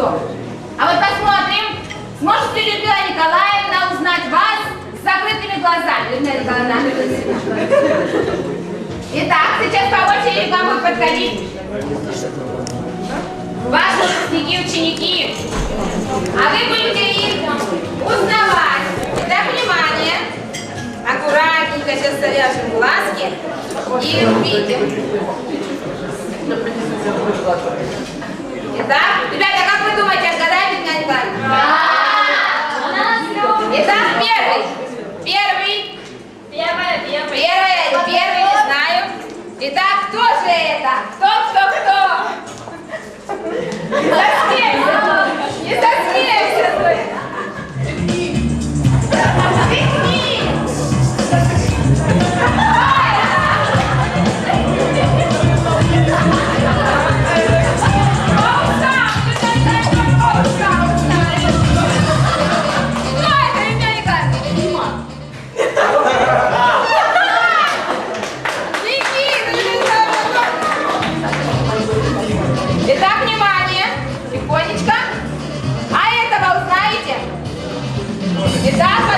кто. А вот посмотрим, сможет ли Людмила Николаевна узнать вас с закрытыми глазами. Людмила Николаевна. Итак, сейчас по очереди вам будут подходить ваши выпускники и ученики. А вы будете их узнавать. Итак, внимание. Аккуратненько сейчас завяжем глазки и увидим. Итак, ребята, как вы думаете, отгадаете, Людмила Николаевна? Итак, первый. Первый. Первая, первая. Первый, первый, не знаю. Итак, кто же это? Кто, кто, кто? Итак,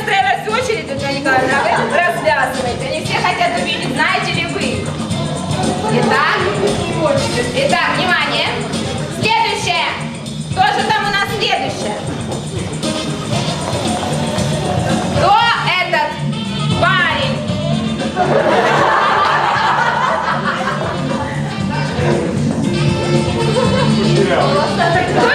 выстроилась очередь у Джонни а вы тут развязываете. Они все хотят увидеть, знаете ли вы. Итак, итак, внимание. Следующее. Кто же там у нас следующее? Кто этот парень? Yeah.